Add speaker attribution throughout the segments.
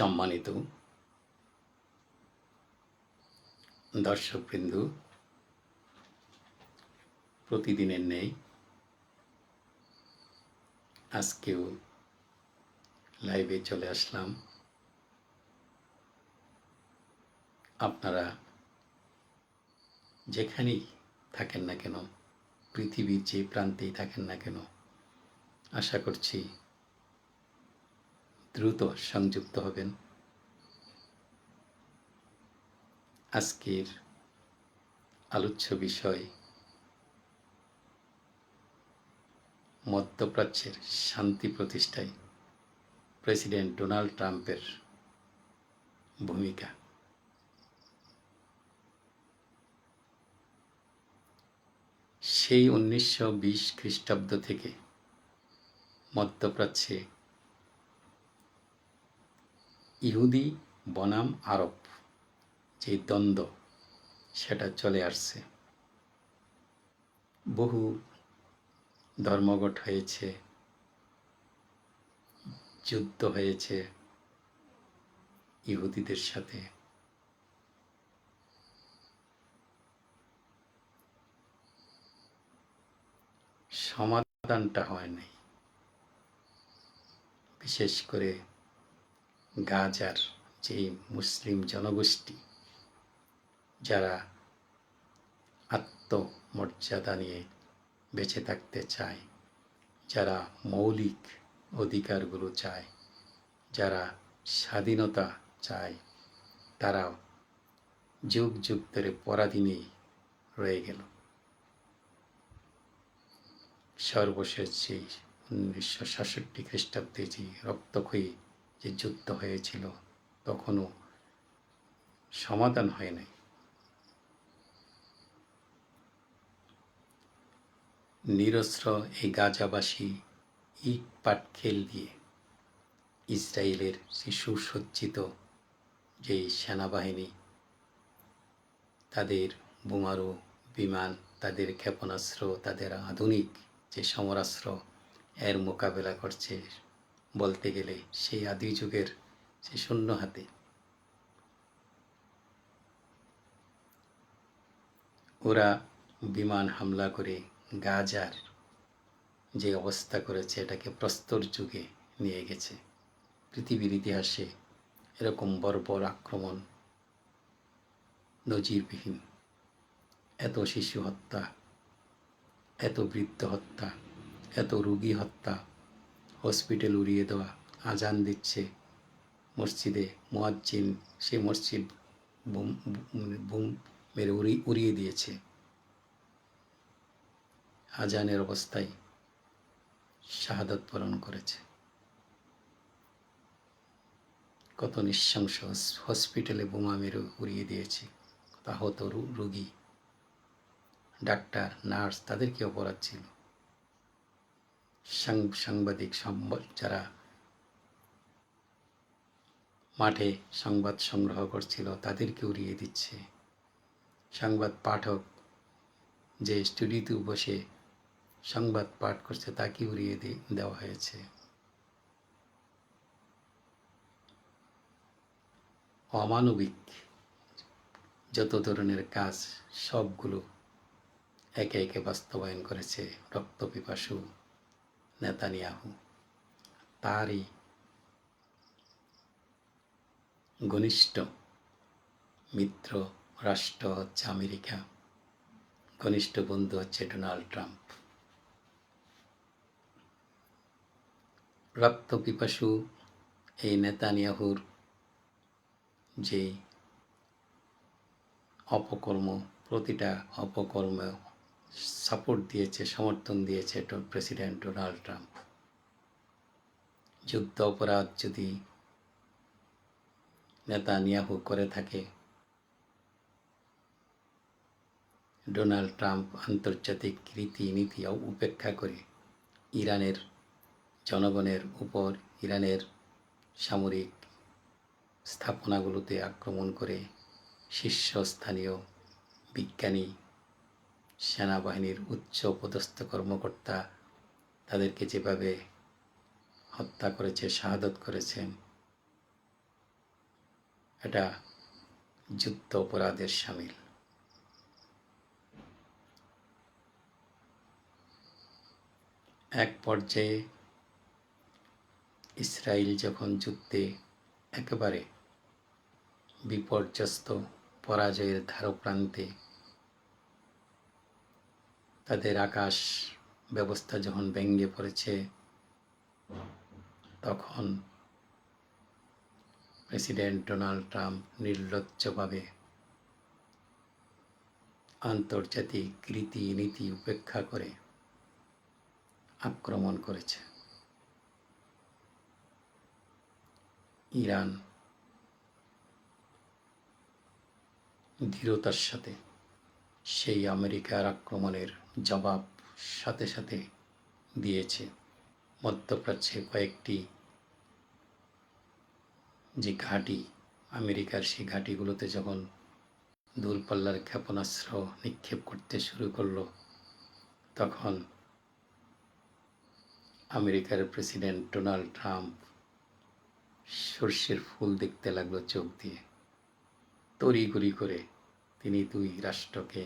Speaker 1: সম্মানিত দর্শকবৃন্দ, প্রতিদিনের নেই। আজকেও লাইভে চলে আসলাম। আপনারা যেখানেই থাকেন না কেন, পৃথিবীর যে প্রান্তেই থাকেন না কেন, আশা করছি দ্রুত সংযুক্ত হবেন। আজকের আলোচ্য বিষয় মধ্যপ্রাচ্যের শান্তি প্রতিষ্ঠায় প্রেসিডেন্ট ডোনাল্ড ট্রাম্পের ভূমিকা। সেই উনিশশো বিশ খ্রিস্টাব্দ থেকে মধ্যপ্রাচ্যে ইহুদি বনাম আরব, যে দ্বন্দ্ব সেটা চলে আসছে। বহু ধর্মঘট হয়েছে, যুদ্ধ হয়েছে ইহুদিদের সাথে। সমাধানটা হয় নাই, বিশেষ করে গাজার যে মুসলিম জনগোষ্ঠী, যারা আত্মমর্যাদা নিয়ে বেঁচে থাকতে চায়, যারা মৌলিক অধিকারগুলো চায়, যারা স্বাধীনতা চায় তারা যুগ যুগ ধরে পরাধীনেই রয়ে গেল। সর্বশেষ যে উনিশশো সাতষট্টি খ্রিস্টাব্দে যে রক্তক্ষয়ী যে যুদ্ধ হয়েছিল, তখনও সমাধান হয় নাই। নিরস্ত্র এই গাজাবাসী ইট পাটকেল দিয়ে ইসরায়েলের যে সুসজ্জিত যেই সেনাবাহিনী, তাদের বোমারু বিমান, তাদের ক্ষেপণাস্ত্র, তাদের আধুনিক যে সমরাস্ত্র, এর মোকাবেলা করছে বলতে গেলে সেই আদি যুগের সে শূন্য হাতে। ওরা বিমান হামলা করে গাজার যে অবস্থা করেছে, এটাকে প্রস্তর যুগে নিয়ে গেছে। পৃথিবীর ইতিহাসে এরকম বর্বর আক্রমণ, নজিরবিহীন, এত শিশু হত্যা, এত বৃদ্ধ হত্যা, এত রুগী হত্যা হসপিটাল উড়িয়ে দেওয়া, আজান দিচ্ছে মসজিদে, মোয়াজ্জিন সে মসজিদ বুম বুম মেরে উড়ি, উড়িয়ে দিয়েছে। আজানের অবস্থায় শাহাদত বরণ করেছে। কত নৃশংস হসপিটালে বোমা মেরে উড়িয়ে দিয়েছে আহত রুগী, ডাক্তার, নার্স তাদের কি অপরাধ ছিল। সাংবাদিক সম্বল, যারা মাঠে সংবাদ সংগ্রহ করছিল তাদেরকে উড়িয়ে দিচ্ছে। সংবাদ পাঠক যে স্টুডিওতে বসে সংবাদ পাঠ করছে তাকে উড়িয়ে দেওয়া হয়েছে। অমানবিক যত ধরনের কাজ সবগুলো একে একে বাস্তবায়ন করেছে রক্তপিপাসু নেতানিয়াহু। তারই ঘনিষ্ঠ মিত্র রাষ্ট্র হচ্ছে আমেরিকা। ঘনিষ্ঠ বন্ধু হচ্ছে ডোনাল্ড ট্রাম্প। রক্তপিপাসু এই নেতানিয়াহুর যে অপকর্ম, প্রতিটা অপকর্ম সাপোর্ট দিয়েছে, সমর্থন দিয়েছে প্রেসিডেন্ট ডোনাল্ড ট্রাম্প যুদ্ধ অপরাধ যদি নেতা নিয়াহু করে থাকে ডোনাল্ড ট্রাম্প আন্তর্জাতিক রীতিনীতি উপেক্ষা করে ইরানের জনগণের উপর ইরানের সামরিক স্থাপনাগুলোতে আক্রমণ করে শীর্ষস্থানীয় বিজ্ঞানী সেনাবাহিনীর উচ্চ পদস্থ কর্মকর্তা তাদেরকে যেভাবে হত্যা করেছে, শাহাদত করেছেন এটা যুদ্ধ অপরাধের সামিল। এক পর্যায়ে ইসরায়েল যখন যুদ্ধে একেবারে বিপর্যস্ত, পরাজয়ের ধারপ্রান্তে তাদের আকাশ ব্যবস্থা যখন ভেঙে পড়েছে, তখন প্রেসিডেন্ট ডোনাল্ড ট্রাম্প নির্লজ্জভাবে আন্তর্জাতিক রীতিনীতি উপেক্ষা করে আক্রমণ করেছে। ইরান দৃঢ়তার সাথে সেই আমেরিকার আক্রমণের জবাব সাথে সাথে দিয়েছে মধ্যপ্রাচ্যে কয়েকটি যে ঘাঁটি, আমেরিকার সেই ঘাঁটিগুলোতে যখন দূরপাল্লার ক্ষেপণাস্ত্র নিক্ষেপ করতে শুরু করল, তখন আমেরিকার প্রেসিডেন্ট ডোনাল্ড ট্রাম্প সর্ষের ফুল দেখতে লাগল চোখ দিয়ে। তড়িঘড়ি করে তিনি দুই রাষ্ট্রকে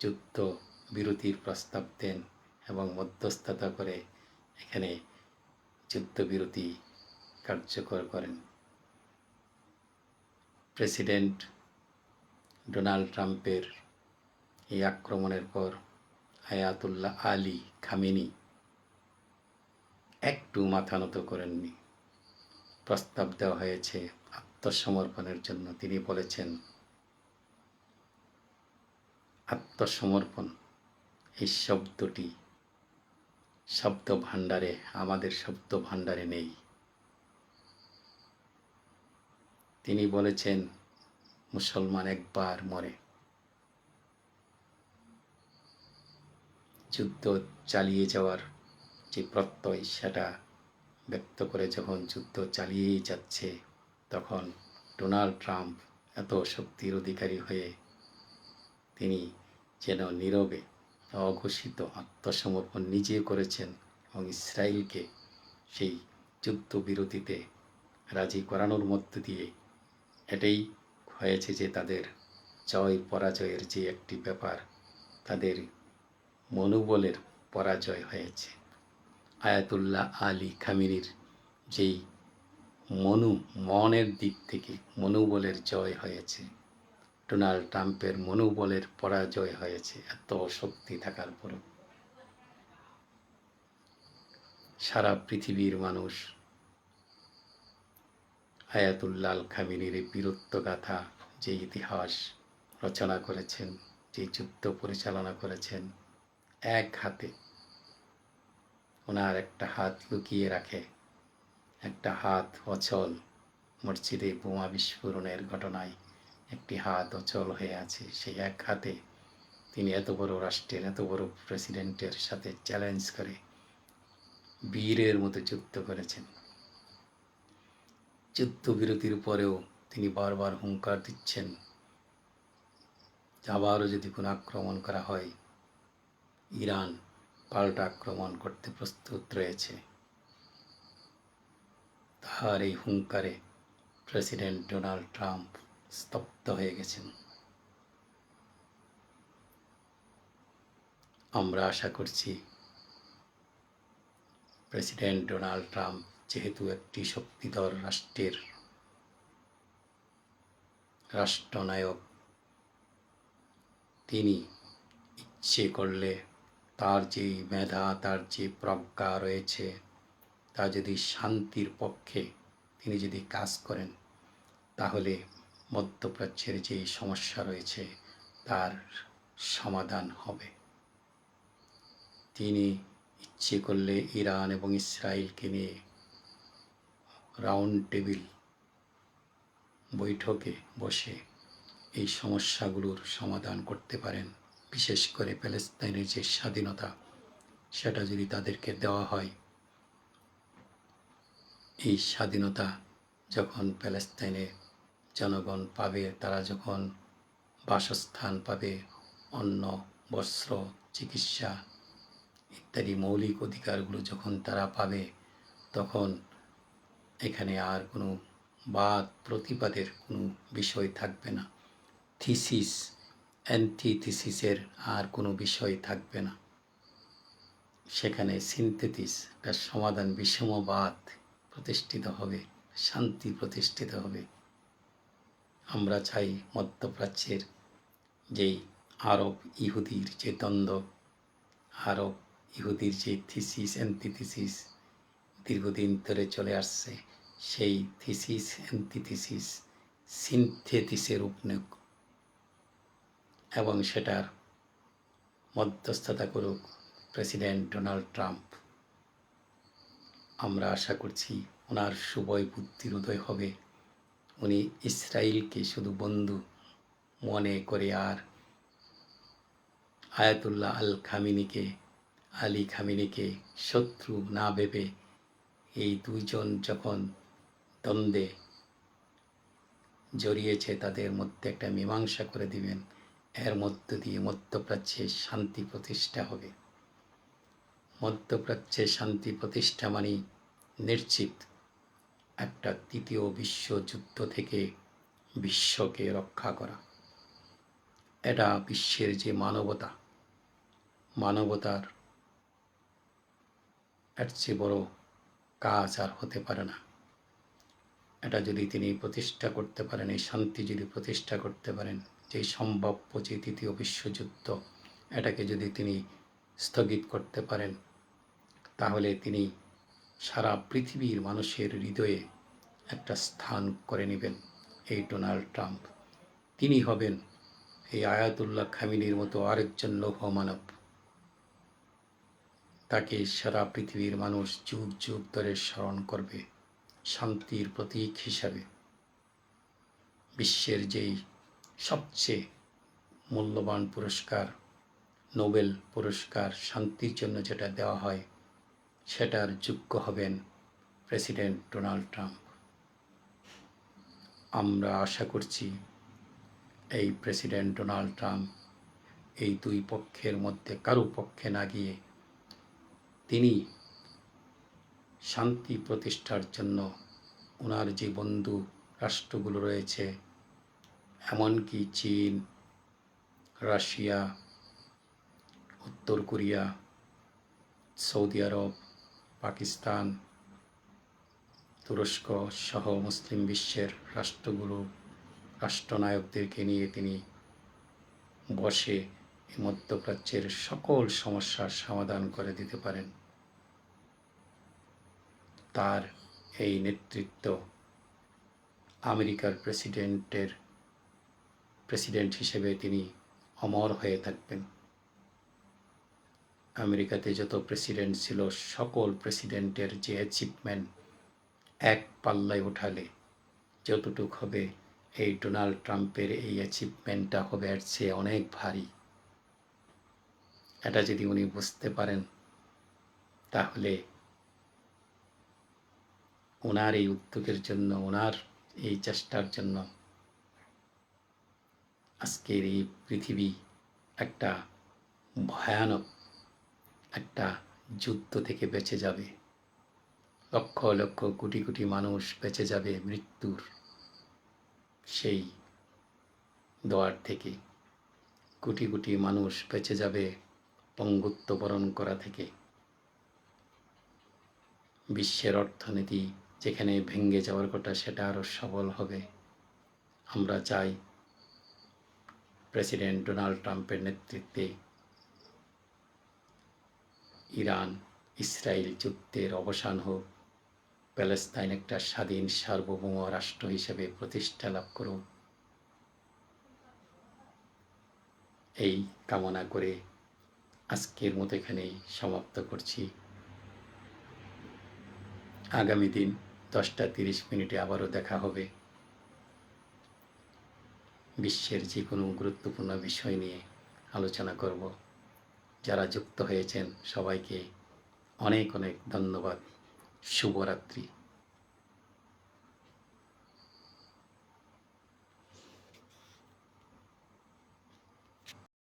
Speaker 1: যুদ্ধ, বিরতির প্রস্তাব দেন এবং মধ্যস্থতা করে এখানে যুদ্ধবিরতি কার্যকর করেন। প্রেসিডেন্ট ডোনাল্ড ট্রাম্পের এই আক্রমণের পর আয়াতুল্লাহ আলী খামেনি একটু মাথা নত করেননি। প্রস্তাব দেওয়া হয়েছে আত্মসমর্পণের জন্য। তিনি বলেছেন আত্মসমর্পণ। এই শব্দটি শব্দ ভাণ্ডারে আমাদের শব্দ ভাণ্ডারে নেই। তিনি বলেছেন, মুসলমান একবার মরে। যুদ্ধ চালিয়ে যাওয়ার যে প্রত্যয়, সেটা ব্যক্ত করে যখন যুদ্ধ চালিয়েই যাচ্ছে, তখন ডোনাল্ড ট্রাম্প এত শক্তির অধিকারী হয়ে তিনি যেন নীরবে অঘোষিত আত্মসমর্পণ নিজে করেছেন এবং ইসরায়েলকে সেই যুদ্ধবিরতিতে রাজি করানোর মধ্য দিয়ে, এটাই হয়েছে যে তাদের জয় পরাজয়ের যে একটি ব্যাপার, তাদের মনোবলের পরাজয় হয়েছে। আয়াতুল্লাহ আলী খামিনির যেই মনু, মনের দিক থেকে মনোবলের জয় হয়েছে। ডোনাল্ড ট্রাম্পের মনোবলের পরাজয় হয়েছে, এত শক্তি থাকার পরও। সারা পৃথিবীর মানুষ আয়াতুল্লাল খামিনির এই বীরত্বগাথা, যে ইতিহাস রচনা করেছেন, যে যুদ্ধ পরিচালনা করেছেন, এক হাতে ওনার একটা হাত লুকিয়ে রাখে, একটা হাত অচল মসজিদে বোমা বিস্ফোরণের ঘটনায়। একটি হাত অচল হয়ে আছে, সেই এক হাতে তিনি এত বড় রাষ্ট্রের, এত বড় প্রেসিডেন্টের সাথে চ্যালেঞ্জ করে, বীরের মতো যুদ্ধ করেছেন। যুদ্ধবিরতির পরেও তিনি বারবার হুঙ্কার দিচ্ছেন, আবারও যদি কোনো আক্রমণ করা হয়, ইরান পাল্টা আক্রমণ করতে প্রস্তুত রয়েছে। তাহার এই হুঙ্কারে প্রেসিডেন্ট ডোনাল্ড ট্রাম্প স্তব্ধ হয়ে গেছেন আমরা আশা করছি প্রেসিডেন্ট ডোনাল্ড ট্রাম্প যেহেতু একটি শক্তিধর রাষ্ট্রের রাষ্ট্রনায়ক, তিনি ইচ্ছে করলে তার যে মেধা, তার যে প্রজ্ঞা রয়েছে, তা যদি শান্তির পক্ষে তিনি যদি কাজ করেন, তাহলে মধ্যপ্রাচ্যের যে সমস্যা রয়েছে, তার সমাধান হবে। তিনি ইচ্ছে করলে ইরান এবং ইসরায়েলকে নিয়ে রাউন্ড টেবিল বৈঠকে বসে এই সমস্যাগুলোর সমাধান করতে পারেন। বিশেষ করে প্যালেস্তাইনের যে স্বাধীনতা, সেটা যদি তাদেরকে দেওয়া হয়। এই স্বাধীনতা যখন প্যালেস্তাইনে জনগণ পাবে, তারা যখন বাসস্থান পাবে, অন্ন, বস্ত্র, চিকিৎসা ইত্যাদি মৌলিক অধিকারগুলো যখন তারা পাবে, তখন এখানে আর কোনো বাদ প্রতিবাদের কোনো বিষয় থাকবে না। থিসিস, অ্যান্টিথিসিসের আর কোনো বিষয় থাকবে না। সেখানে সিনথেটিস, একটা সমাধান বিষমবাদ প্রতিষ্ঠিত হবে, শান্তি প্রতিষ্ঠিত হবে। আমরা চাই মধ্যপ্রাচ্যের যেই আরব ইহুদির যে দ্বন্দ্ব, আরব ইহুদির যে থিসিস অ্যান্টিথিসিস দীর্ঘদিন ধরে চলে আসছে, সেই থিসিস অ্যান্টিথিসিস সিনথেটিসের উপনয়ক এবং সেটার মধ্যস্থতা করুক প্রেসিডেন্ট ডোনাল্ড ট্রাম্প। আমরা আশা করছি ওনার সুবয় বুদ্ধির উদয় হবে। উনি ইসরায়েলকে শুধু বন্ধু মনে করে আর আয়াতুল্লাহ আল খামিনিকে, আলী খামিনিকে শত্রু না ভেবে এই দুইজন যখন দ্বন্দ্বে জড়িয়েছে, তাদের মধ্যে একটা মীমাংসা করে দিবেন। এর মধ্য দিয়ে মধ্যপ্রাচ্যে শান্তি প্রতিষ্ঠা হবে। মধ্যপ্রাচ্যে শান্তি প্রতিষ্ঠা মানে নিশ্চিত। একটা তৃতীয় বিশ্বযুদ্ধ থেকে বিশ্বকে রক্ষা করা। এটা বিশ্বের যে মানবতা, মানবতার এর চেয়ে বড় কাজ আর হতে পারে না। এটা যদি তিনি প্রতিষ্ঠা করতে পারেন, এই শান্তি যদি প্রতিষ্ঠা করতে পারেন, যে সম্ভাব্য যে তৃতীয় বিশ্বযুদ্ধ, এটাকে যদি তিনি স্থগিত করতে পারেন, তাহলে তিনি সারা পৃথিবীর মানুষের হৃদয়ে একটা স্থান করে নেবেন এই ডোনাল্ড ট্রাম্প। তিনি হবেন এই আয়াতুল্লাহ খামিনির মতো আরেকজন লৌহ মানব তাকে সারা পৃথিবীর মানুষ যুগ যুগ ধরে স্মরণ করবে, শান্তির প্রতীক হিসাবে। বিশ্বের যেই সবচেয়ে মূল্যবান পুরস্কার, নোবেল পুরস্কার শান্তির জন্য যেটা দেওয়া হয় সেটার যোগ্য হবেন প্রেসিডেন্ট ডোনাল্ড ট্রাম্প। আমরা আশা করছি এই প্রেসিডেন্ট ডোনাল্ড ট্রাম্প এই দুই পক্ষের মধ্যে কারও পক্ষে না গিয়ে তিনি শান্তি প্রতিষ্ঠার জন্য ওনার যে বন্ধু রাষ্ট্রগুলো রয়েছে, এমনকি চীন, রাশিয়া, উত্তর কোরিয়া, সৌদি আরব পাকিস্তান, তুরস্ক সহ মুসলিম বিশ্বের রাষ্ট্রগুরু, রাষ্ট্রনায়কদেরকে নিয়ে তিনি বসে মধ্যপ্রাচ্যের সকল সমস্যার সমাধান করে দিতে পারেন। তার এই নেতৃত্ব আমেরিকার প্রেসিডেন্টের, প্রেসিডেন্ট হিসেবে তিনি অমর হয়ে থাকবেন। আমেরিকাতে যত প্রেসিডেন্ট ছিল, সকল প্রেসিডেন্টের যে অ্যাচিভমেন্ট এক পাল্লায় উঠালে যতটুক হবে, এই ডোনাল্ড ট্রাম্পের এই অ্যাচিভমেন্টটা হবে এর চেয়ে অনেক ভারী। এটা যদি উনি বুঝতে পারেন, তাহলে ওনার এই উদ্যোগের জন্য, ওনার এই চেষ্টার জন্য আজকের এই পৃথিবী একটা ভয়ানক একটা যুদ্ধ থেকে বেঁচে যাবে। লক্ষ লক্ষ কোটি কোটি মানুষ বেঁচে যাবে মৃত্যুর সেই দোয়ার থেকে। কোটি কোটি মানুষ বেঁচে যাবে পঙ্গুত্ব বরণ করা থেকে। বিশ্বের অর্থনীতি যেখানে ভেঙ্গে যাওয়ার কথা সেটা আরও সবল হবে। আমরা চাই প্রেসিডেন্ট ডোনাল্ড ট্রাম্পের নেতৃত্বে ইরান, ইসরায়েল যুদ্ধের অবসান হোক, প্যালেস্তাইন একটা স্বাধীন সার্বভৌম রাষ্ট্র হিসেবে প্রতিষ্ঠা লাভ করুক। এই কামনা করে আজকের মতো এখানেই সমাপ্ত করছি। আগামী দিন দশটা তিরিশ মিনিটে আবারও দেখা হবে। বিশ্বের যে কোনো গুরুত্বপূর্ণ বিষয় নিয়ে আলোচনা করব। যারা যুক্ত হয়েছেন সবাইকে অনেক অনেক ধন্যবাদ। শুভরাত্রি।